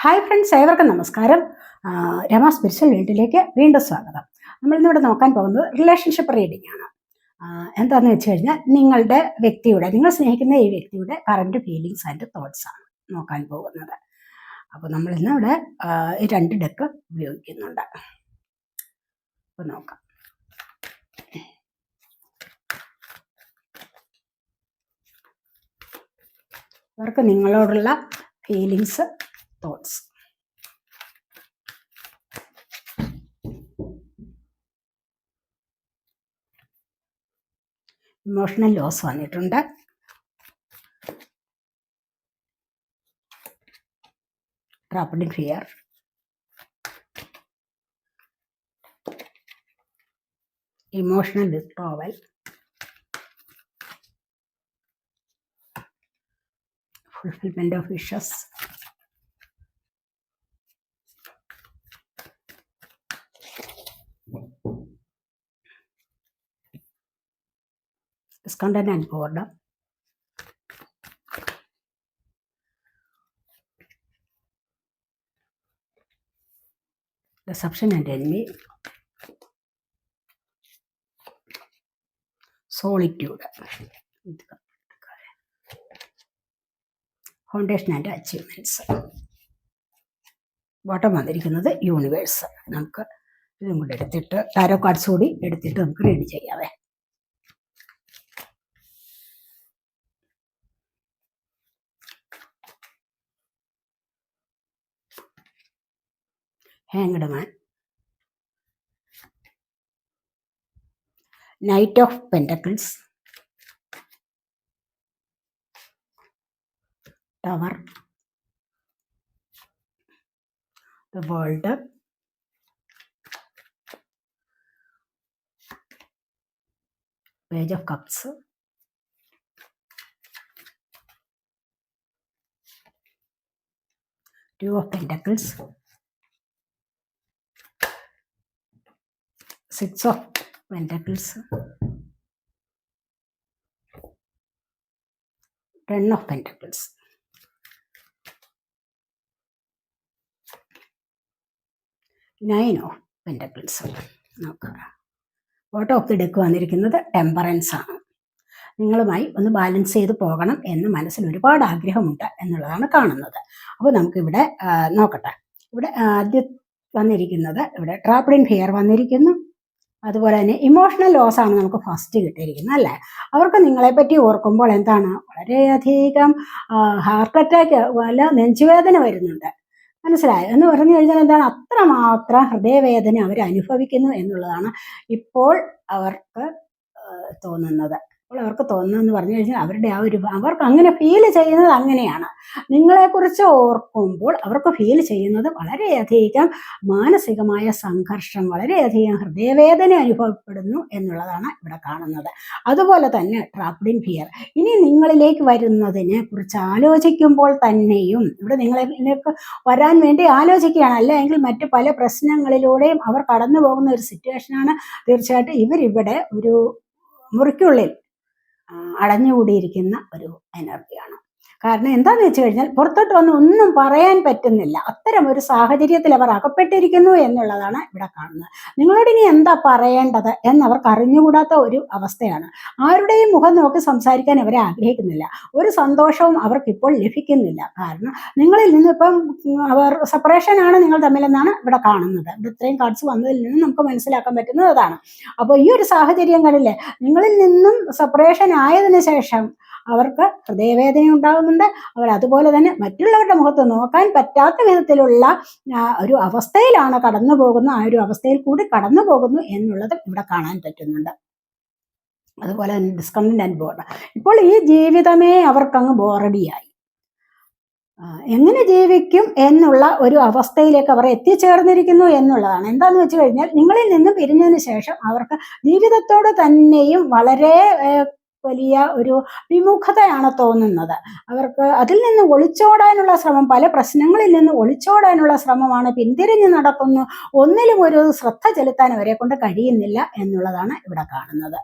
Hi friends ഏവർക്കും നമസ്കാരം Rama spiritual വീട്ടിലേക്ക് വീണ്ടും സ്വാഗതം നമ്മളിന്നിവിടെ നോക്കാൻ പോകുന്നത് റിലേഷൻഷിപ്പ് റീഡിംഗ് ആണ് എന്താണെന്ന് വെച്ച് കഴിഞ്ഞാൽ നിങ്ങളുടെ വ്യക്തിയുടെ നിങ്ങൾ സ്നേഹിക്കുന്ന ഈ വ്യക്തിയുടെ കറൻറ്റ് ഫീലിങ്സ് ആൻഡ് തോട്ട്സ് ആണ് നോക്കാൻ പോകുന്നത് അപ്പോൾ നമ്മൾ ഇന്നിവിടെ രണ്ട് ഡെക്ക് ഉപയോഗിക്കുന്നുണ്ട് അപ്പോൾ നോക്കാം അവർക്ക് നിങ്ങളോടുള്ള ഫീലിങ്സ് thoughts. ഇമോഷണൽ ലോസ് വന്നിട്ടുണ്ട് trapped fear emotional withdrawal fulfilment of wishes discount എനിക്ക് order reception and enemy solitude foundation and achievements bottom വന്നിരിക്കുന്നത് യൂണിവേഴ്സ് നമുക്ക് ഇതും കൂടി എടുത്തിട്ട് ടാരോ കാർഡ്സ് കൂടി എടുത്തിട്ട് നമുക്ക് റെഡി ചെയ്യാവേ Hanged man. Knight of Pentacles. Tower. The World. Page of Cups. Two of Pentacles. Six of pentacles ten of pentacles nine of pentacles നോക്കുക ഫോട്ടോ ഓഫ് ദി ഡെക്ക് വന്നിരിക്കുന്നത് ടെമ്പറൻസ് ആണ് നിങ്ങളുമായി ഒന്ന് balance ചെയ്ത് പോകണം എന്ന് മനസ്സിൽ ഒരുപാട് ആഗ്രഹമുണ്ട് എന്നുള്ളതാണ് കാണുന്നത് അപ്പോൾ നമുക്കിവിടെ നോക്കട്ടെ ഇവിടെ ആദ്യം വന്നിരിക്കുന്നത് ഇവിടെ ട്രാപ്പിഡിൻ ഇൻ ഫിയർ വന്നിരിക്കുന്നു അതുപോലെ തന്നെ ഇമോഷണൽ ലോസ് ആണ് നമുക്ക് ഫസ്റ്റ് കിട്ടിയിരിക്കുന്നത് അല്ലേ അവർക്ക് പറ്റി ഓർക്കുമ്പോൾ എന്താണ് വളരെയധികം ഹാർട്ട് അറ്റാക്ക് വല്ല നെഞ്ചുവേദന വരുന്നുണ്ട് മനസ്സിലായോ എന്ന് പറഞ്ഞു കഴിഞ്ഞാൽ എന്താണ് അത്രമാത്രം ഹൃദയവേദന അവർ അനുഭവിക്കുന്നു എന്നുള്ളതാണ് ഇപ്പോൾ അവർക്ക് തോന്നുന്നത് അപ്പോൾ അവർക്ക് തോന്നുന്നതെന്ന് പറഞ്ഞു കഴിഞ്ഞാൽ അവരുടെ ആ ഒരു അവർക്ക് അങ്ങനെ ഫീൽ ചെയ്യുന്നത് അങ്ങനെയാണ് നിങ്ങളെക്കുറിച്ച് ഓർക്കുമ്പോൾ അവർക്ക് ഫീൽ ചെയ്യുന്നത് വളരെയധികം മാനസികമായ സംഘർഷം വളരെയധികം ഹൃദയവേദന അനുഭവപ്പെടുന്നു എന്നുള്ളതാണ് ഇവിടെ കാണുന്നത് അതുപോലെ തന്നെ ട്രാപ്ഡിൻ ഫിയർ ഇനി നിങ്ങളിലേക്ക് വരുന്നതിനെ കുറിച്ച് ആലോചിക്കുമ്പോൾ തന്നെയും ഇവിടെ നിങ്ങളിലേക്ക് വരാൻ വേണ്ടി ആലോചിക്കുകയാണ് അല്ലെങ്കിൽ എങ്കിൽ മറ്റ് പല പ്രശ്നങ്ങളിലൂടെയും അവർ കടന്നു പോകുന്ന ഒരു സിറ്റുവേഷനാണ് തീർച്ചയായിട്ടും ഇവരിവിടെ ഒരു മുറിക്കുള്ളിൽ അടഞ്ഞുകൂടിയിരിക്കുന്ന ഒരു എനർജിയാണ് കാരണം എന്താണെന്ന് വെച്ച് കഴിഞ്ഞാൽ പുറത്തോട്ട് വന്ന് ഒന്നും പറയാൻ പറ്റുന്നില്ല അത്തരം ഒരു സാഹചര്യത്തിൽ അവർ അകപ്പെട്ടിരിക്കുന്നു എന്നുള്ളതാണ് ഇവിടെ കാണുന്നത് നിങ്ങളോട് ഇനി എന്താ പറയേണ്ടത് അവർക്ക് അറിഞ്ഞുകൂടാത്ത ഒരു അവസ്ഥയാണ് ആരുടെയും മുഖം നോക്കി സംസാരിക്കാൻ അവരെ ആഗ്രഹിക്കുന്നില്ല ഒരു സന്തോഷവും അവർക്ക് ഇപ്പോൾ ലഭിക്കുന്നില്ല കാരണം നിങ്ങളിൽ ഇപ്പം അവർ സെപ്പറേഷൻ ആണ് നിങ്ങൾ തമ്മിലെന്നാണ് ഇവിടെ കാണുന്നത് ഇവിടെ ഇത്രയും കാർഡ്സ് വന്നതിൽ നിന്ന് നമുക്ക് മനസ്സിലാക്കാൻ പറ്റുന്നത് അതാണ് അപ്പോൾ ഈ ഒരു സാഹചര്യം കണ്ടില്ലേ നിങ്ങളിൽ നിന്നും സെപ്പറേഷൻ ആയതിനു ശേഷം അവർക്ക് ഹൃദയവേദന ഉണ്ടാകുന്നുണ്ട് അവർ അതുപോലെ തന്നെ മറ്റുള്ളവരുടെ മുഖത്ത് നോക്കാൻ പറ്റാത്ത വിധത്തിലുള്ള ഒരു അവസ്ഥയിലാണ് കടന്നു പോകുന്ന ആ ഒരു അവസ്ഥയിൽ കൂടി കടന്നു പോകുന്നു എന്നുള്ളതും ഇവിടെ കാണാൻ പറ്റുന്നുണ്ട് അതുപോലെ തന്നെ ഡിസ്കണ്ടന്റ് ആൻഡ് ഇപ്പോൾ ഈ ജീവിതമേ അവർക്കങ്ങ് ബോറടിയായി എങ്ങനെ ജീവിക്കും എന്നുള്ള ഒരു അവസ്ഥയിലേക്ക് അവർ എത്തിച്ചേർന്നിരിക്കുന്നു എന്നുള്ളതാണ് എന്താന്ന് വെച്ച് കഴിഞ്ഞാൽ നിങ്ങളിൽ നിന്നും പിരിഞ്ഞതിന് ശേഷം അവർക്ക് ജീവിതത്തോട് തന്നെയും വളരെ വലിയ ഒരു വിമുഖതയാണ് തോന്നുന്നത് അവർക്ക് അതിൽ നിന്ന് ഒളിച്ചോടാനുള്ള ശ്രമം പല പ്രശ്നങ്ങളിൽ നിന്ന് ഒളിച്ചോടാനുള്ള ശ്രമമാണ് പിന്തിരിഞ്ഞ് നടക്കുന്നു ഒന്നിലും ഒരു ശ്രദ്ധ ചെലുത്താൻ അവരെ കൊണ്ട് കഴിയുന്നില്ല എന്നുള്ളതാണ് ഇവിടെ കാണുന്നത്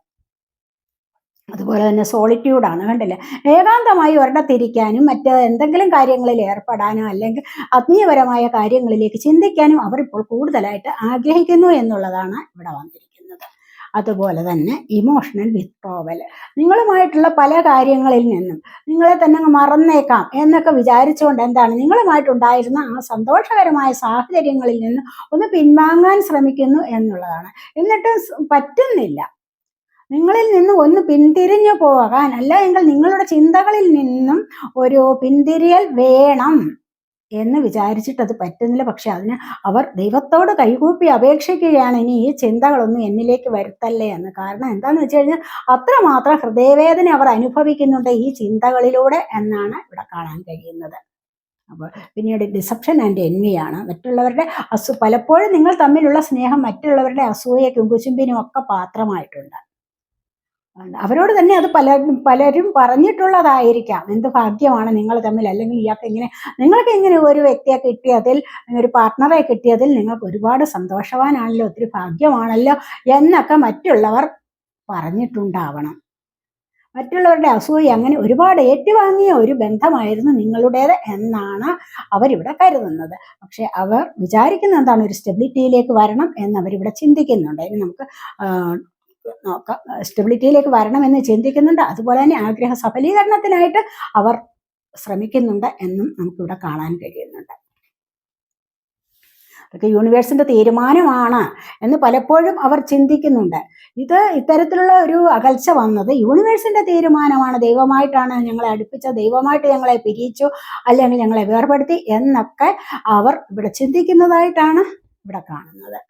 അതുപോലെ തന്നെ സോളിറ്റ്യൂഡാണ് കണ്ടില്ലേ ഏകാന്തമായി ഒരിടത്തിരിക്കാനും മറ്റ് എന്തെങ്കിലും കാര്യങ്ങളിൽ ഏർപ്പെടാനോ അല്ലെങ്കിൽ ആത്മീയപരമായ കാര്യങ്ങളിലേക്ക് ചിന്തിക്കാനും അവർ ഇപ്പോൾ കൂടുതലായിട്ട് ആഗ്രഹിക്കുന്നു എന്നുള്ളതാണ് ഇവിടെ വന്നിരിക്കുന്നത് അതുപോലെ തന്നെ ഇമോഷണൽ വിത്ത്രോവൽ നിങ്ങളുമായിട്ടുള്ള പല കാര്യങ്ങളിൽ നിന്നും നിങ്ങളെ തന്നെ മറന്നേക്കാം എന്നൊക്കെ വിചാരിച്ചുകൊണ്ട് എന്താണ് നിങ്ങളുമായിട്ടുണ്ടായിരുന്ന ആ സന്തോഷകരമായ സാഹചര്യങ്ങളിൽ നിന്ന് ഒന്ന് പിൻവാങ്ങാൻ ശ്രമിക്കുന്നു എന്നുള്ളതാണ് എന്നിട്ടും പറ്റുന്നില്ല നിങ്ങളിൽ നിന്ന് ഒന്ന് പിന്തിരിഞ്ഞു പോകാൻ അല്ല എങ്കിൽ നിങ്ങളുടെ ചിന്തകളിൽ നിന്നും ഒരു പിന്തിരിയൽ വേണം എന്ന് വിചാരിച്ചിട്ട് അത് പറ്റുന്നില്ല പക്ഷെ അതിന് അവർ ദൈവത്തോട് കൈകൂപ്പി അപേക്ഷിക്കുകയാണ് ഇനി ഈ ചിന്തകളൊന്നും എന്നിലേക്ക് വരുത്തല്ലേ എന്ന് കാരണം എന്താണെന്ന് വെച്ച് കഴിഞ്ഞാൽ അത്രമാത്രം ഹൃദയവേദന അവർ അനുഭവിക്കുന്നുണ്ട് ഈ ചിന്തകളിലൂടെ എന്നാണ് ഇവിടെ കാണാൻ കഴിയുന്നത് അപ്പോൾ പിന്നീട് ഡിസപ്ഷൻ ആൻഡ് എൻവിയാണ് മറ്റുള്ളവരുടെ അസു പലപ്പോഴും നിങ്ങൾ തമ്മിലുള്ള സ്നേഹം മറ്റുള്ളവരുടെ അസൂയക്കും കുശുമ്പിനും ഒക്കെ പാത്രമായിട്ടുണ്ട് അവരോട് തന്നെ അത് പല പലരും പറഞ്ഞിട്ടുള്ളതായിരിക്കാം എന്ത് ഭാഗ്യമാണ് നിങ്ങൾ തമ്മിൽ അല്ലെങ്കിൽ ഇയാൾക്ക് ഇങ്ങനെ നിങ്ങൾക്ക് ഇങ്ങനെ ഒരു വ്യക്തിയെ കിട്ടിയതിൽ ഒരു പാർട്ട്ണറെ കിട്ടിയതിൽ നിങ്ങൾക്ക് ഒരുപാട് സന്തോഷവാനാണല്ലോ ഒത്തിരി ഭാഗ്യമാണല്ലോ എന്നൊക്കെ മറ്റുള്ളവർ പറഞ്ഞിട്ടുണ്ടാവണം മറ്റുള്ളവരുടെ അസൂയ അങ്ങനെ ഒരുപാട് ഏറ്റുവാങ്ങിയ ഒരു ബന്ധമായിരുന്നു നിങ്ങളുടേത് എന്നാണ് അവരിവിടെ കരുതുന്നത് പക്ഷെ അവർ വിചാരിക്കുന്ന എന്താണ് ഒരു സ്റ്റെബിലിറ്റിയിലേക്ക് വരണം എന്ന് അവരിവിടെ ചിന്തിക്കുന്നുണ്ട് ഇനി നമുക്ക് നോക്കാം സ്റ്റെബിലിറ്റിയിലേക്ക് വരണമെന്ന് ചിന്തിക്കുന്നുണ്ട് അതുപോലെ തന്നെ ആഗ്രഹ സഫലീകരണത്തിനായിട്ട് അവർ ശ്രമിക്കുന്നുണ്ട് എന്നും നമുക്കിവിടെ കാണാൻ കഴിയുന്നുണ്ട് അതൊക്കെ യൂണിവേഴ്സിന്റെ തീരുമാനമാണ് എന്ന് പലപ്പോഴും അവർ ചിന്തിക്കുന്നുണ്ട് ഇത് ഇത്തരത്തിലുള്ള ഒരു അകൽച്ച വന്നത് യൂണിവേഴ്സിന്റെ തീരുമാനമാണ് ദൈവമായിട്ടാണ് ഞങ്ങളെ അടുപ്പിച്ച ദൈവമായിട്ട് ഞങ്ങളെ പിരിയിച്ചു അല്ലെങ്കിൽ ഞങ്ങളെ വേർപെടുത്തി എന്നൊക്കെ അവർ ഇവിടെ ചിന്തിക്കുന്നതായിട്ടാണ് ഇവിടെ കാണുന്നത്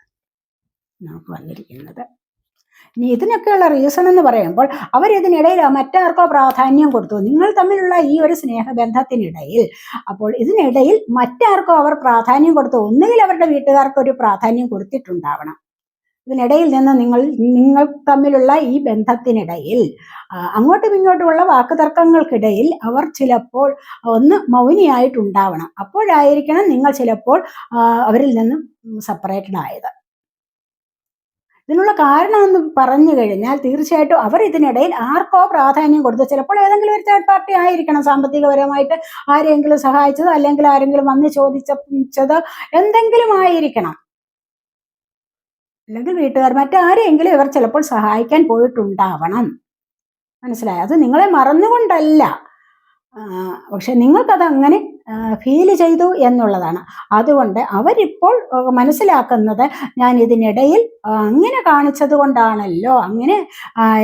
നമുക്ക് വന്നിരിക്കുന്നത് ഇനി ഇതിനൊക്കെയുള്ള റീസൺ എന്ന് പറയുമ്പോൾ അവരിതിനിടയിൽ മറ്റാർക്കോ പ്രാധാന്യം കൊടുത്തു നിങ്ങൾ തമ്മിലുള്ള ഈ ഒരു സ്നേഹബന്ധത്തിനിടയിൽ അപ്പോൾ ഇതിനിടയിൽ മറ്റാർക്കോ അവർ പ്രാധാന്യം കൊടുത്തു ഒന്നുകിൽ അവരുടെ വീട്ടുകാർക്ക് ഒരു പ്രാധാന്യം കൊടുത്തിട്ടുണ്ടാവണം ഇതിനിടയിൽ നിന്ന് നിങ്ങൾ നിങ്ങൾ തമ്മിലുള്ള ഈ ബന്ധത്തിനിടയിൽ അങ്ങോട്ടും ഇങ്ങോട്ടുമുള്ള വാക്കുതർക്കങ്ങൾക്കിടയിൽ അവർ ചിലപ്പോൾ ഒന്ന് മൗനിയായിട്ടുണ്ടാവണം അപ്പോഴായിരിക്കണം നിങ്ങൾ ചിലപ്പോൾ അവരിൽ നിന്നും സെപ്പറേറ്റഡ് ആയത് ഇതിനുള്ള കാരണമെന്ന് പറഞ്ഞു കഴിഞ്ഞാൽ തീർച്ചയായിട്ടും അവർ ഇതിനിടയിൽ ആർക്കോ പ്രാധാന്യം കൊടുത്തു ചിലപ്പോൾ ഏതെങ്കിലും ഒരു തേർഡ് പാർട്ടി ആയിരിക്കണം സാമ്പത്തികപരമായിട്ട് ആരെങ്കിലും സഹായിച്ചത് അല്ലെങ്കിൽ ആരെങ്കിലും വന്ന് ചോദിച്ചത് എന്തെങ്കിലും ആയിരിക്കണം അല്ലെങ്കിൽ വീട്ടുകാർ മറ്റാരെങ്കിലും ഇവർ ചിലപ്പോൾ സഹായിക്കാൻ പോയിട്ടുണ്ടാവണം മനസ്സിലായത് അത് നിങ്ങളെ മറന്നുകൊണ്ടല്ല പക്ഷെ നിങ്ങൾക്കത് അങ്ങനെ ഫീൽ ചെയ്തു എന്നുള്ളതാണ് അതുകൊണ്ട് അവരിപ്പോൾ മനസ്സിലാക്കുന്നത് ഞാൻ ഇതിനിടയിൽ അങ്ങനെ കാണിച്ചത് കൊണ്ടാണല്ലോ അങ്ങനെ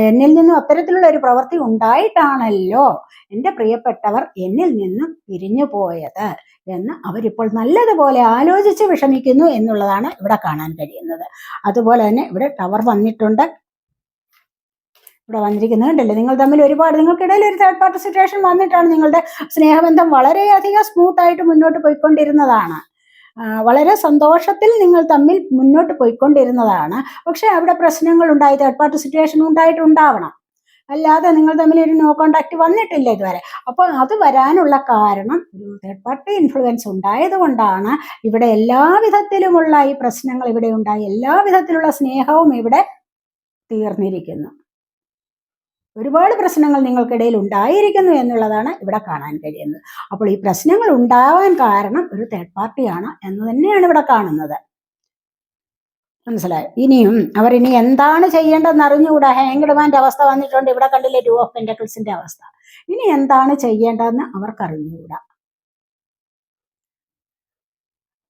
എന്നിൽ നിന്നും അത്തരത്തിലുള്ള ഒരു പ്രവൃത്തി ഉണ്ടായിട്ടാണല്ലോ എൻ്റെ പ്രിയപ്പെട്ടവർ എന്നിൽ നിന്നും പിരിഞ്ഞു പോയത് എന്ന് അവരിപ്പോൾ നല്ലതുപോലെ ആലോചിച്ച് വിഷമിക്കുന്നു എന്നുള്ളതാണ് ഇവിടെ കാണാൻ കഴിയുന്നത് അതുപോലെ തന്നെ ഇവിടെ ടവർ വന്നിട്ടുണ്ട് ഇവിടെ വന്നിരിക്കുന്നത് കണ്ടല്ലേ നിങ്ങൾ തമ്മിൽ ഒരുപാട് നിങ്ങൾക്കിടയിൽ ഒരു തേർഡ് പാർട്ടി സിറ്റുവേഷൻ വന്നിട്ടാണ് നിങ്ങളുടെ സ്നേഹബന്ധം വളരെയധികം സ്മൂത്ത് ആയിട്ട് മുന്നോട്ട് പോയിക്കൊണ്ടിരുന്നതാണ് വളരെ സന്തോഷത്തിൽ നിങ്ങൾ തമ്മിൽ മുന്നോട്ട് പോയിക്കൊണ്ടിരുന്നതാണ് പക്ഷേ അവിടെ പ്രശ്നങ്ങൾ ഉണ്ടായി തേർഡ് പാർട്ടി സിറ്റുവേഷൻ ഉണ്ടായിട്ടുണ്ടാവണം അല്ലാതെ നിങ്ങൾ തമ്മിൽ ഒരു നോ കോണ്ടാക്ട് വന്നിട്ടില്ല ഇതുവരെ അപ്പോൾ അത് വരാനുള്ള കാരണം ഒരു തേർഡ് പാർട്ടി ഇൻഫ്ലുവൻസ് ഉണ്ടായതുകൊണ്ടാണ് ഇവിടെ എല്ലാ വിധത്തിലുമുള്ള ഈ പ്രശ്നങ്ങൾ ഇവിടെ ഉണ്ടായി എല്ലാ വിധത്തിലുള്ള സ്നേഹവും ഇവിടെ തീർന്നിരിക്കുന്നു ഒരുപാട് പ്രശ്നങ്ങൾ നിങ്ങൾക്കിടയിൽ ഉണ്ടായിരിക്കുന്നു എന്നുള്ളതാണ് ഇവിടെ കാണാൻ കഴിയുന്നത് അപ്പോൾ ഈ പ്രശ്നങ്ങൾ ഉണ്ടാവാൻ കാരണം ഒരു തേർഡ് പാർട്ടിയാണ് എന്ന് തന്നെയാണ് ഇവിടെ കാണുന്നത് മനസ്സിലായോ ഇനിയും അവർ ഇനി എന്താണ് ചെയ്യേണ്ടതെന്ന് അറിഞ്ഞുകൂടാ ഹാങ്ഡ്മാൻ്റെ അവസ്ഥ വന്നിട്ടുണ്ട് ഇവിടെ കണ്ടില്ലേ ടു ഓഫ് പെൻഡക്കിൾസിന്റെ അവസ്ഥ ഇനി എന്താണ് ചെയ്യേണ്ടതെന്ന് അവർക്ക് അറിഞ്ഞുകൂടാ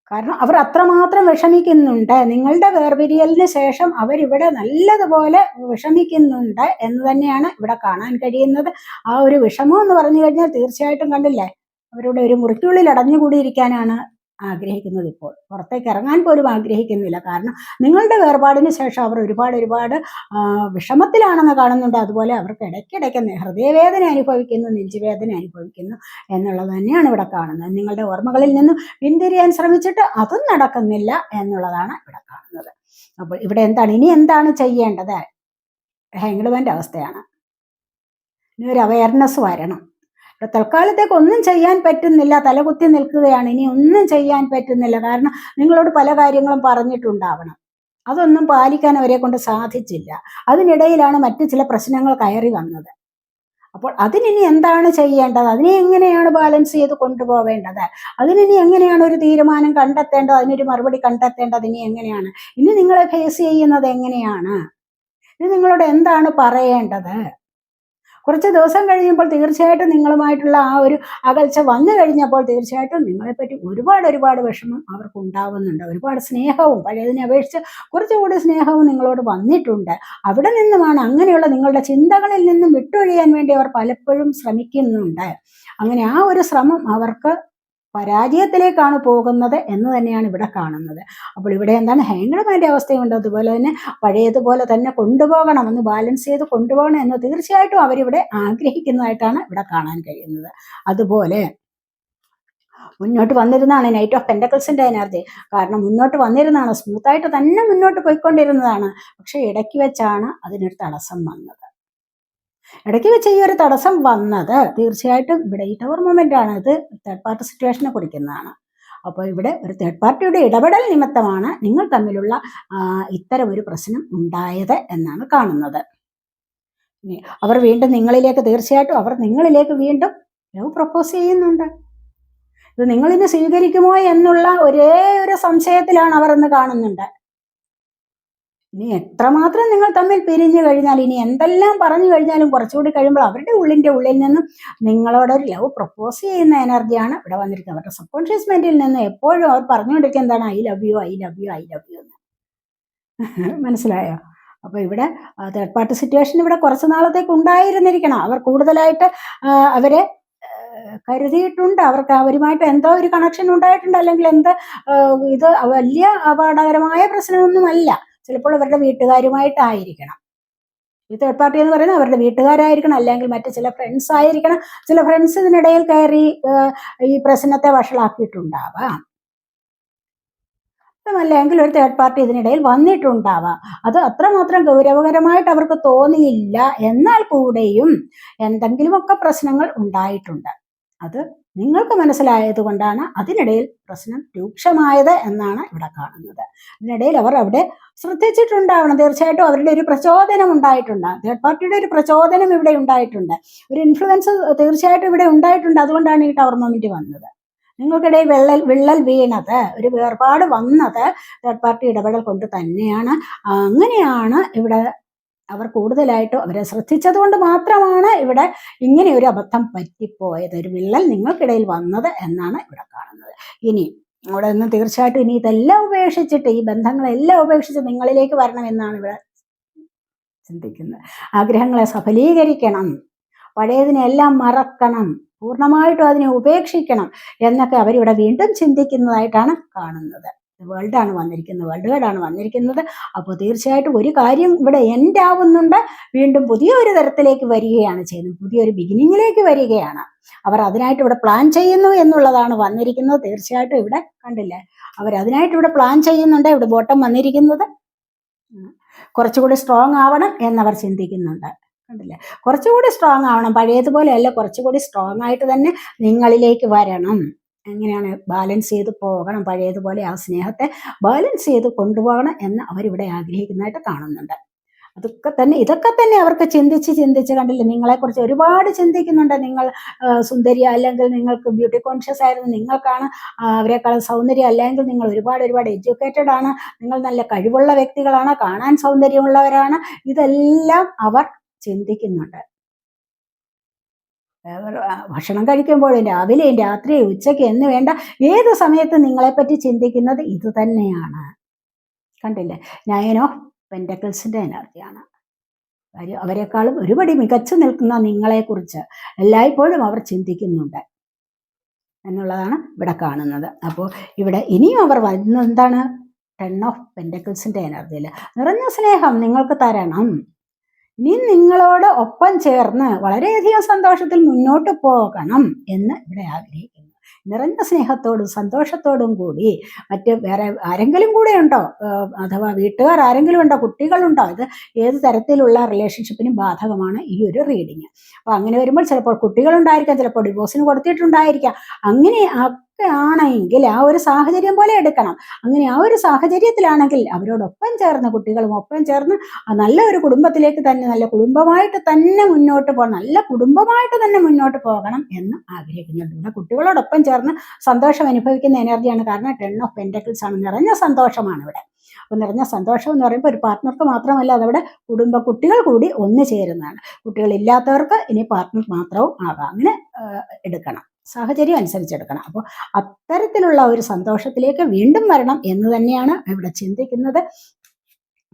കാരണം അവർ അത്രമാത്രം വിഷമിക്കുന്നുണ്ട് നിങ്ങളുടെ വേർപിരിയലിന് ശേഷം അവരിവിടെ നല്ലതുപോലെ വിഷമിക്കുന്നുണ്ട് എന്ന് തന്നെയാണ് ഇവിടെ കാണാൻ കഴിയുന്നത് ആ ഒരു വിഷമം എന്ന് പറഞ്ഞു കഴിഞ്ഞാൽ തീർച്ചയായിട്ടും കണ്ടില്ലേ അവരുടെ ഒരു മുറിക്കുള്ളിൽ അടഞ്ഞുകൂടിയിരിക്കാനാണ് ആഗ്രഹിക്കുന്നത് ഇപ്പോൾ പുറത്തേക്ക് ഇറങ്ങാൻ പോലും ആഗ്രഹിക്കുന്നില്ല കാരണം നിങ്ങളുടെ വേർപാടിന് ശേഷം അവർ ഒരുപാട് ഒരുപാട് വിഷമത്തിലാണെന്ന് കാണുന്നുണ്ട് അതുപോലെ അവർക്ക് ഇടയ്ക്കിടയ്ക്ക് ഹൃദയവേദന അനുഭവിക്കുന്നു നെഞ്ചുവേദന അനുഭവിക്കുന്നു എന്നുള്ളത് തന്നെയാണ് ഇവിടെ കാണുന്നത് നിങ്ങളുടെ ഓർമ്മകളിൽ നിന്നും പിന്തിരിയാൻ ശ്രമിച്ചിട്ട് അതും നടക്കുന്നില്ല എന്നുള്ളതാണ് ഇവിടെ കാണുന്നത് അപ്പോൾ ഇവിടെ എന്താണ് ഇനി എന്താണ് ചെയ്യേണ്ടത് ഹാങ്ക്ലുവൻ്റെ അവസ്ഥയാണ് ഇനി ഒരു അവയർനെസ് വരണം തൽക്കാലത്തേക്ക് ഒന്നും ചെയ്യാൻ പറ്റുന്നില്ല തലകുത്തി നിൽക്കുകയാണ് ഇനി ഒന്നും ചെയ്യാൻ പറ്റുന്നില്ല കാരണം നിങ്ങളോട് പല കാര്യങ്ങളും പറഞ്ഞിട്ടുണ്ടാവണം അതൊന്നും പാലിക്കാൻ അവരെ കൊണ്ട് സാധിച്ചില്ല അതിനിടയിലാണ് മറ്റു ചില പ്രശ്നങ്ങൾ കയറി വന്നത് അപ്പോൾ അതിനിനി എന്താണ് ചെയ്യേണ്ടത് അതിനെ എങ്ങനെയാണ് ബാലൻസ് ചെയ്ത് കൊണ്ടുപോവേണ്ടത് അതിനി എങ്ങനെയാണ് ഒരു തീരുമാനം കണ്ടെത്തേണ്ടത് അതിനൊരു മറുപടി കണ്ടെത്തേണ്ടത് ഇനി എങ്ങനെയാണ് ഇനി നിങ്ങളെ ഫേസ് ചെയ്യുന്നത് എങ്ങനെയാണ് ഇനി നിങ്ങളോട് എന്താണ് പറയേണ്ടത് കുറച്ച് ദിവസം കഴിയുമ്പോൾ തീർച്ചയായിട്ടും നിങ്ങളുമായിട്ടുള്ള ആ ഒരു അകൽച്ച വന്നു കഴിഞ്ഞപ്പോൾ തീർച്ചയായിട്ടും നിങ്ങളെപ്പറ്റി ഒരുപാട് ഒരുപാട് വിഷമം അവർക്ക് ഉണ്ടാവുന്നുണ്ട് ഒരുപാട് സ്നേഹവും പഴയതിനെ അപേക്ഷിച്ച് കുറച്ചുകൂടി സ്നേഹവും നിങ്ങളോട് വന്നിട്ടുണ്ട് അവിടെ നിന്നുമാണ് അങ്ങനെയുള്ള നിങ്ങളുടെ ചിന്തകളിൽ നിന്നും വിട്ടൊഴിയാൻ വേണ്ടി അവർ പലപ്പോഴും ശ്രമിക്കുന്നുണ്ട് അങ്ങനെ ആ ഒരു ശ്രമം അവർക്ക് പരാജയത്തിലേക്കാണ് പോകുന്നത് എന്ന് തന്നെയാണ് ഇവിടെ കാണുന്നത് അപ്പോൾ ഇവിടെ എന്താണ് ഹേങ്കടമാൻ്റെ അവസ്ഥയുണ്ട് അതുപോലെ തന്നെ പഴയതുപോലെ തന്നെ കൊണ്ടുപോകണം എന്ന് ബാലൻസ് ചെയ്ത് കൊണ്ടുപോകണം എന്ന് തീർച്ചയായിട്ടും അവരിവിടെ ആഗ്രഹിക്കുന്നതായിട്ടാണ് ഇവിടെ കാണാൻ കഴിയുന്നത് അതുപോലെ മുന്നോട്ട് വന്നിരുന്നതാണ് നൈറ്റ് ഓഫ് പെൻഡക്കിൾസിന്റെ എനർജി കാരണം മുന്നോട്ട് വന്നിരുന്നതാണ് സ്മൂത്തായിട്ട് തന്നെ മുന്നോട്ട് പോയിക്കൊണ്ടിരുന്നതാണ് പക്ഷെ ഇടയ്ക്ക് വെച്ചാണ് അതിനൊരു തടസ്സം വന്നത് ഇടയ്ക്ക് വെച്ച് ഈ ഒരു തടസ്സം വന്നത് തീർച്ചയായിട്ടും ഇവിടെ ഈ ടവർ മൂവ്മെന്റ് ആണ് ഇത് തേർഡ് പാർട്ടി സിറ്റുവേഷനെ കുറിക്കുന്നതാണ് അപ്പോൾ ഇവിടെ ഒരു തേർഡ് പാർട്ടിയുടെ ഇടപെടൽ നിമിത്തമാണ് നിങ്ങൾ തമ്മിലുള്ള ഇത്തരം ഒരു പ്രശ്നം ഉണ്ടായത് എന്നാണ് കാണുന്നത് അവർ വീണ്ടും നിങ്ങളിലേക്ക് തീർച്ചയായിട്ടും അവർ നിങ്ങളിലേക്ക് വീണ്ടും ലവ് പ്രപ്പോസ് ചെയ്യുന്നുണ്ട് ഇത് നിങ്ങളിത് സ്വീകരിക്കുമോ എന്നുള്ള ഒരേ ഒരു സംശയത്തിലാണ് അവർ ഇന്ന് കാണുന്നുണ്ട് ഇനി എത്രമാത്രം നിങ്ങൾ തമ്മിൽ പിരിഞ്ഞു കഴിഞ്ഞാൽ ഇനി എന്തെല്ലാം പറഞ്ഞു കഴിഞ്ഞാലും കുറച്ചുകൂടി കഴിയുമ്പോൾ അവരുടെ ഉള്ളിൻ്റെ ഉള്ളിൽ നിന്നും ഒരു ലവ് പ്രപ്പോസ് ചെയ്യുന്ന എനർജിയാണ് ഇവിടെ വന്നിരിക്കുന്നത് അവരുടെ സബ്കോൺഷ്യസ് മൈൻഡിൽ നിന്ന് എപ്പോഴും അവർ പറഞ്ഞുകൊണ്ടിരിക്കുക എന്താണ് I love you I love you I love you എന്ന് മനസ്സിലായോ അപ്പോൾ ഇവിടെ തേർഡ് പാർട്ടി സിറ്റുവേഷൻ ഇവിടെ കുറച്ച് നാളത്തേക്ക് ഉണ്ടായിരുന്നിരിക്കണം അവർ കൂടുതലായിട്ട് അവരെ കരുതിയിട്ടുണ്ട് അവർക്ക് അവരുമായിട്ട് എന്തോ ഒരു കണക്ഷൻ ഉണ്ടായിട്ടുണ്ട് അല്ലെങ്കിൽ എന്ത് ഇത് വലിയ അപകടകരമായ പ്രശ്നമൊന്നുമല്ല ചിലപ്പോൾ അവരുടെ വീട്ടുകാരുമായിട്ടായിരിക്കണം ഈ തേർഡ് പാർട്ടി എന്ന് പറയുന്നത് അവരുടെ വീട്ടുകാരായിരിക്കണം അല്ലെങ്കിൽ മറ്റ് ചില ഫ്രണ്ട്സ് ആയിരിക്കണം ചില ഫ്രണ്ട്സ് ഇതിനിടയിൽ കയറി ഈ പ്രശ്നത്തെ വഷളാക്കിയിട്ടുണ്ടാവാം അല്ലെങ്കിൽ ഒരു തേർഡ് പാർട്ടി ഇതിനിടയിൽ വന്നിട്ടുണ്ടാവാം അത് അത്രമാത്രം ഗൗരവകരമായിട്ട് അവർക്ക് തോന്നിയില്ല എന്നാൽ കൂടെയും എന്തെങ്കിലുമൊക്കെ പ്രശ്നങ്ങൾ ഉണ്ടായിട്ടുണ്ട് അത് നിങ്ങൾക്ക് മനസ്സിലായത് കൊണ്ടാണ് അതിനിടയിൽ പ്രശ്നം രൂക്ഷമായത് എന്നാണ് ഇവിടെ കാണുന്നത് അതിനിടയിൽ അവർ അവിടെ ശ്രദ്ധിച്ചിട്ടുണ്ടാവണം തീർച്ചയായിട്ടും അവരുടെ ഒരു പ്രചോദനം ഉണ്ടായിട്ടുണ്ട് തേർഡ് പാർട്ടിയുടെ ഒരു പ്രചോദനം ഇവിടെ ഉണ്ടായിട്ടുണ്ട് ഒരു ഇൻഫ്ലുവൻസ് തീർച്ചയായിട്ടും ഇവിടെ ഉണ്ടായിട്ടുണ്ട് അതുകൊണ്ടാണ് ഈ ടവർ മൊമെന്റ് വന്നത് നിങ്ങൾക്കിടയിൽ വിള്ളൽ വിള്ളൽ വീണത് ഒരു വേർപാട് വന്നത് തേർഡ് പാർട്ടി ഇടപെടൽ കൊണ്ട് തന്നെയാണ് അങ്ങനെയാണ് ഇവിടെ അവർ കൂടുതലായിട്ട് അവരെ ശ്രദ്ധിച്ചത് കൊണ്ട് മാത്രമാണ് ഇവിടെ ഇങ്ങനെ ഒരു അബദ്ധം പറ്റിപ്പോയത് ഒരു വിള്ളൽ നിങ്ങൾക്കിടയിൽ വന്നത് എന്നാണ് ഇവിടെ കാണുന്നത് ഇനി അവിടെ നിന്ന് തീർച്ചയായിട്ടും ഇനി ഇതെല്ലാം ഉപേക്ഷിച്ചിട്ട് ഈ ബന്ധങ്ങളെല്ലാം ഉപേക്ഷിച്ച് നിങ്ങളിലേക്ക് വരണമെന്നാണ് ഇവിടെ ചിന്തിക്കുന്നത് ആഗ്രഹങ്ങളെ സഫലീകരിക്കണം പഴയതിനെല്ലാം മറക്കണം പൂർണ്ണമായിട്ടും അതിനെ ഉപേക്ഷിക്കണം എന്നൊക്കെ അവരിവിടെ വീണ്ടും ചിന്തിക്കുന്നതായിട്ടാണ് കാണുന്നത് വേൾഡ് ആണ് വന്നിരിക്കുന്നത് വേൾഡ് ആണ് വന്നിരിക്കുന്നത് അപ്പോൾ തീർച്ചയായിട്ടും ഒരു കാര്യം ഇവിടെ എൻഡ് ആവുന്നുണ്ട് വീണ്ടും പുതിയ ഒരു തരത്തിലേക്ക് വരികയാണ് ചെയ്യുന്നത് പുതിയൊരു ബിഗിനിങ്ങിലേക്ക് വരികയാണ് അവർ അതിനായിട്ട് ഇവിടെ പ്ലാൻ ചെയ്യുന്നു എന്നുള്ളതാണ് വന്നിരിക്കുന്നത് തീർച്ചയായിട്ടും ഇവിടെ കണ്ടില്ലേ അവരതിനായിട്ട് ഇവിടെ പ്ലാൻ ചെയ്യുന്നുണ്ട് ഇവിടെ ബോട്ടം വന്നിരിക്കുന്നത് കുറച്ചുകൂടി സ്ട്രോങ് ആവണം എന്നവർ ചിന്തിക്കുന്നുണ്ട് കണ്ടില്ലേ കുറച്ചുകൂടി സ്ട്രോങ് ആവണം പഴയതുപോലെയല്ല കുറച്ചുകൂടി സ്ട്രോങ് ആയിട്ട് തന്നെ നിങ്ങളിലേക്ക് വരണം എങ്ങനെയാണ് ബാലൻസ് ചെയ്ത് പോകണം പഴയതുപോലെ ആ സ്നേഹത്തെ ബാലൻസ് ചെയ്ത് കൊണ്ടുപോകണം എന്ന് അവരിവിടെ ആഗ്രഹിക്കുന്നതായിട്ട് കാണുന്നുണ്ട് അതൊക്കെ തന്നെ ഇതൊക്കെ തന്നെ അവർക്ക് ചിന്തിച്ച് ചിന്തിച്ച് കണ്ടില്ല നിങ്ങളെക്കുറിച്ച് ഒരുപാട് ചിന്തിക്കുന്നുണ്ട് നിങ്ങൾ സുന്ദരി അല്ലെങ്കിൽ നിങ്ങൾക്ക് ബ്യൂട്ടി കോൺഷ്യസ് ആയിരുന്നു നിങ്ങൾക്കാണ് അവരെക്കാളും സൗന്ദര്യം അല്ലെങ്കിൽ നിങ്ങൾ ഒരുപാട് ഒരുപാട് എഡ്യൂക്കേറ്റഡ് ആണ് നിങ്ങൾ നല്ല കഴിവുള്ള വ്യക്തികളാണ് കാണാൻ സൗന്ദര്യമുള്ളവരാണ് ഇതെല്ലാം അവർ ചിന്തിക്കുന്നുണ്ട് ഭക്ഷണം കഴിക്കുമ്പോഴും രാവിലെയും രാത്രിയും ഉച്ചയ്ക്ക് എന്ന് വേണ്ട ഏത് സമയത്ത് നിങ്ങളെപ്പറ്റി ചിന്തിക്കുന്നത് ഇത് തന്നെയാണ് കണ്ടില്ലേ നയനോ ഓഫ് പെൻറ്റക്കിൾസിൻ്റെ എനർജിയാണ് അവരെക്കാളും ഒരുപടി മികച്ചു നിൽക്കുന്ന നിങ്ങളെക്കുറിച്ച് എല്ലായ്പ്പോഴും അവർ ചിന്തിക്കുന്നുണ്ട് എന്നുള്ളതാണ് ഇവിടെ കാണുന്നത് അപ്പോൾ ഇവിടെ ഇനിയും അവർ വരുന്നത് എന്താണ് ടെൺ ഓഫ് പെൻറ്റക്കിൾസിൻ്റെ എനർജിയിൽ നിറഞ്ഞ സ്നേഹം നിങ്ങൾക്ക് തരണം ഇനി നിങ്ങളോട് ഒപ്പം ചേർന്ന് വളരെയധികം സന്തോഷത്തിൽ മുന്നോട്ട് പോകണം എന്ന് ഇവിടെ ആഗ്രഹിക്കുന്നു നിറഞ്ഞ സ്നേഹത്തോടും സന്തോഷത്തോടും കൂടി മറ്റ് വേറെ ആരെങ്കിലും കൂടെ ഉണ്ടോ അഥവാ വീട്ടുകാർ ആരെങ്കിലും ഉണ്ടോ കുട്ടികളുണ്ടോ ഇത് ഏത് തരത്തിലുള്ള റിലേഷൻഷിപ്പിനും ബാധകമാണ് ഈ ഒരു റീഡിങ് അപ്പോൾ അങ്ങനെ വരുമ്പോൾ ചിലപ്പോൾ കുട്ടികളുണ്ടായിരിക്കാം ചിലപ്പോൾ ഡിവോഴ്സിന് കൊടുത്തിട്ടുണ്ടായിരിക്കാം അങ്ങനെ ആ ഒക്കെ ആണെങ്കിൽ ആ ഒരു സാഹചര്യം പോലെ എടുക്കണം അങ്ങനെ ആ ഒരു സാഹചര്യത്തിലാണെങ്കിൽ അവരോടൊപ്പം ചേർന്ന് കുട്ടികളും ഒപ്പം ചേർന്ന് നല്ല ഒരു കുടുംബത്തിലേക്ക് തന്നെ നല്ല കുടുംബമായിട്ട് തന്നെ മുന്നോട്ട് പോകണം നല്ല കുടുംബമായിട്ട് തന്നെ മുന്നോട്ട് പോകണം എന്ന് ആഗ്രഹിക്കുന്നുണ്ട് പിന്നെ കുട്ടികളോടൊപ്പം ചേർന്ന് സന്തോഷം അനുഭവിക്കുന്ന എനർജിയാണ് കാരണം ടെൺ ഓഫ് പെൻഡക്കിൾസ് ആണ് നിറഞ്ഞ സന്തോഷമാണ് ഇവിടെ അപ്പോൾ നിറഞ്ഞ സന്തോഷം എന്ന് പറയുമ്പോൾ ഒരു പാർട്ട്ണർക്ക് മാത്രമല്ല അതവിടെ കുടുംബ കുട്ടികൾ കൂടി ഒന്നു ചേരുന്നതാണ് കുട്ടികളില്ലാത്തവർക്ക് ഇനി പാർട്ട്ണർ മാത്രവും ആകാം അങ്ങനെ എടുക്കണം സാഹചര്യം അനുസരിച്ചെടുക്കണം അപ്പോൾ അത്തരത്തിലുള്ള ഒരു സന്തോഷത്തിലേക്ക് വീണ്ടും വരണം എന്ന് തന്നെയാണ് ഇവിടെ ചിന്തിക്കുന്നത്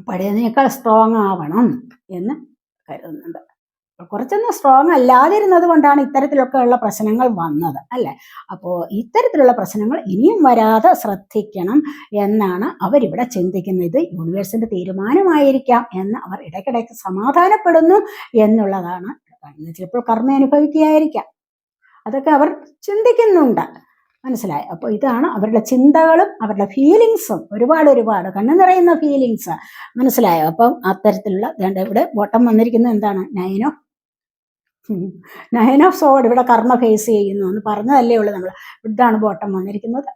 പഴയതിനേക്കാൾ സ്ട്രോങ് ആവണം എന്ന് കരുതുന്നുണ്ട് കുറച്ചൊന്നും സ്ട്രോങ് അല്ലാതിരുന്നത് കൊണ്ടാണ് ഇത്തരത്തിലൊക്കെ ഉള്ള പ്രശ്നങ്ങൾ വന്നത് അല്ലേ അപ്പോൾ ഇത്തരത്തിലുള്ള പ്രശ്നങ്ങൾ ഇനിയും വരാതെ ശ്രദ്ധിക്കണം എന്നാണ് അവരിവിടെ ചിന്തിക്കുന്നത് ഇത് യൂണിവേഴ്സിന്റെ തീരുമാനമായിരിക്കാം എന്ന് അവർ ഇടയ്ക്കിടയ്ക്ക് സമാധാനപ്പെടുന്നു എന്നുള്ളതാണ് ചിലപ്പോൾ കർമ്മ അനുഭവിക്കുകയായിരിക്കാം അതൊക്കെ അവർ ചിന്തിക്കുന്നുണ്ട് മനസ്സിലായി അപ്പോൾ ഇതാണ് അവരുടെ ചിന്തകളും അവരുടെ ഫീലിങ്സും ഒരുപാട് ഒരുപാട് കണ്ണു നിറയുന്ന ഫീലിങ്സ് മനസ്സിലായോ അപ്പം അത്തരത്തിലുള്ള ഇവിടെ വോട്ടം വന്നിരിക്കുന്നത് എന്താണ് nine of nine of sword ഇവിടെ കർമ്മ ഫേസ് ചെയ്യുന്നു എന്ന് പറഞ്ഞതല്ലേ ഉള്ളൂ നമ്മൾ ഇതാണ് ബോട്ടം വന്നിരിക്കുന്നത്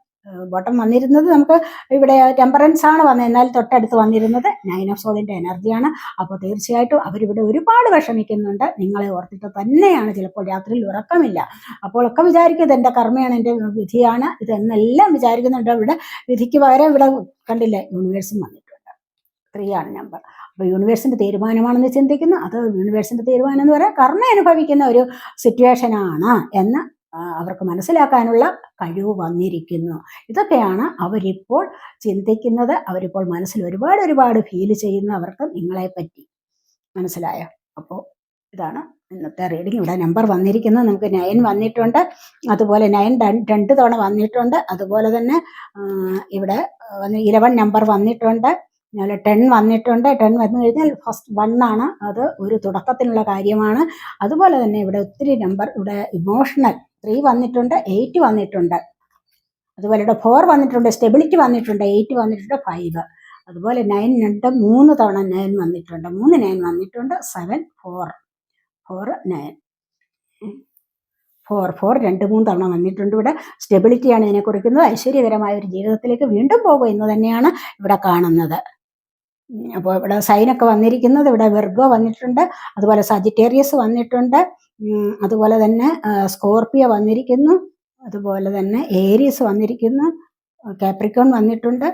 ബോട്ടം വന്നിരുന്നത് നമുക്ക് ഇവിടെ ടെമ്പറൻസ് ആണ് വന്നത് എന്നാൽ തൊട്ടടുത്ത് വന്നിരുന്നത് നൈൻ ഓഫ് സോളിൻ്റെ എനർജിയാണ് അപ്പോൾ തീർച്ചയായിട്ടും അവരിവിടെ ഒരുപാട് വിഷമിക്കുന്നുണ്ട് നിങ്ങളെ ഓർത്തിട്ട് തന്നെയാണ് ചിലപ്പോൾ രാത്രിയിൽ ഉറക്കമില്ല അപ്പോൾ വിചാരിക്കും ഇത് എൻ്റെ കർമ്മയാണ് എൻ്റെ വിധിയാണ് ഇതെന്നെല്ലാം വിചാരിക്കുന്നുണ്ട് ഇവിടെ വിധിക്ക് വരെ ഇവിടെ കണ്ടില്ല യൂണിവേഴ്സും വന്നിട്ടുണ്ട് ത്രീ ആണ് നമ്പർ അപ്പോൾ യൂണിവേഴ്സിൻ്റെ തീരുമാനമാണെന്ന് ചിന്തിക്കുന്നു അത് യൂണിവേഴ്സിൻ്റെ തീരുമാനം എന്ന് പറയാം കർമ്മ അനുഭവിക്കുന്ന ഒരു സിറ്റുവേഷനാണ് എന്ന് അവർക്ക് മനസ്സിലാക്കാനുള്ള കഴിവ് വന്നിരിക്കുന്നു ഇതൊക്കെയാണ് അവരിപ്പോൾ ചിന്തിക്കുന്നത് അവരിപ്പോൾ മനസ്സിൽ ഒരുപാട് ഒരുപാട് ഫീൽ ചെയ്യുന്ന അവർക്ക് പറ്റി മനസ്സിലായ അപ്പോൾ ഇതാണ് ഇന്നത്തെ റീഡിങ് ഇവിടെ നമ്പർ വന്നിരിക്കുന്നത് നമുക്ക് നയൻ വന്നിട്ടുണ്ട് അതുപോലെ നയൻ രണ്ട് തവണ വന്നിട്ടുണ്ട് അതുപോലെ തന്നെ ഇവിടെ ഇലവൻ നമ്പർ വന്നിട്ടുണ്ട് അതുപോലെ ടെൻ വന്നിട്ടുണ്ട് ടെൻ വന്നു കഴിഞ്ഞാൽ ഫസ്റ്റ് വൺ ആണ് അത് ഒരു തുടക്കത്തിനുള്ള കാര്യമാണ് അതുപോലെ തന്നെ ഇവിടെ ഒത്തിരി നമ്പർ ഇവിടെ ഇമോഷണൽ ത്രീ വന്നിട്ടുണ്ട് എയ്റ്റ് വന്നിട്ടുണ്ട് അതുപോലെ ഫോർ വന്നിട്ടുണ്ട് സ്റ്റെബിലിറ്റി വന്നിട്ടുണ്ട് എയ്റ്റ് വന്നിട്ടുണ്ട് ഫൈവ് അതുപോലെ നയനുണ്ട് മൂന്ന് തവണ നയൻ വന്നിട്ടുണ്ട് മൂന്ന് നയൻ വന്നിട്ടുണ്ട് seven four four nine four four രണ്ട് മൂന്ന് തവണ വന്നിട്ടുണ്ട് ഇവിടെ സ്റ്റെബിലിറ്റിയാണ് ഇതിനെ കുറിക്കുന്നത് ഐശ്വര്യകരമായ ഒരു ജീവിതത്തിലേക്ക് വീണ്ടും പോകും എന്ന് തന്നെയാണ് ഇവിടെ കാണുന്നത് അപ്പോൾ ഇവിടെ സൈനൊക്കെ വന്നിരിക്കുന്നത് ഇവിടെ വെർഗോ വന്നിട്ടുണ്ട് അതുപോലെ സജിറ്റേറിയസ് വന്നിട്ടുണ്ട് അതുപോലെ തന്നെ സ്കോർപ്പിയോ വന്നിരിക്കുന്നു അതുപോലെ തന്നെ ഏരിയസ് വന്നിരിക്കുന്നു കാപ്രിക്കോൺ വന്നിട്ടുണ്ട്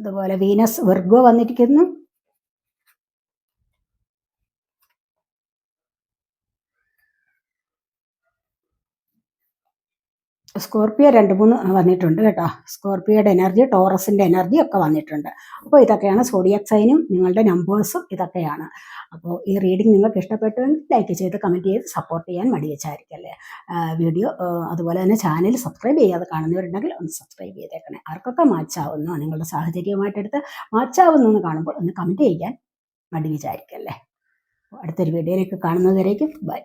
അതുപോലെ വീനസ് വെർഗോ വന്നിരിക്കുന്നു സ്കോർപ്പിയ രണ്ട് മൂന്ന് വന്നിട്ടുണ്ട് കേട്ടോ സ്കോർപ്പിയോയുടെ എനർജി ടോറസിൻ്റെ എനർജി ഒക്കെ വന്നിട്ടുണ്ട് അപ്പോൾ ഇതൊക്കെയാണ് സോഡിയക് സൈനും നിങ്ങളുടെ നമ്പേഴ്സും ഇതൊക്കെയാണ് അപ്പോൾ ഈ റീഡിംഗ് നിങ്ങൾക്ക് ഇഷ്ടപ്പെട്ടുവെങ്കിൽ ലൈക്ക് ചെയ്ത് കമൻറ്റ് ചെയ്ത് സപ്പോർട്ട് ചെയ്യാൻ വെച്ചായിരിക്കല്ലേ വീഡിയോ അതുപോലെ തന്നെ ചാനൽ സബ്സ്ക്രൈബ് ചെയ്യാതെ കാണുന്നവരുണ്ടെങ്കിൽ ഒന്ന് സബ്സ്ക്രൈബ് ചെയ്തേക്കണേ ആർക്കൊക്കെ മാച്ചാവുന്നു നിങ്ങളുടെ സാഹചര്യമായിട്ടെടുത്ത് മാച്ചാവുന്നു എന്ന് കാണുമ്പോൾ ഒന്ന് കമൻറ്റ് ചെയ്യാൻ മടി വിചാരിക്കല്ലേ അടുത്തൊരു വീഡിയോയിലേക്ക് കാണുന്നതുവരേക്കും ബൈ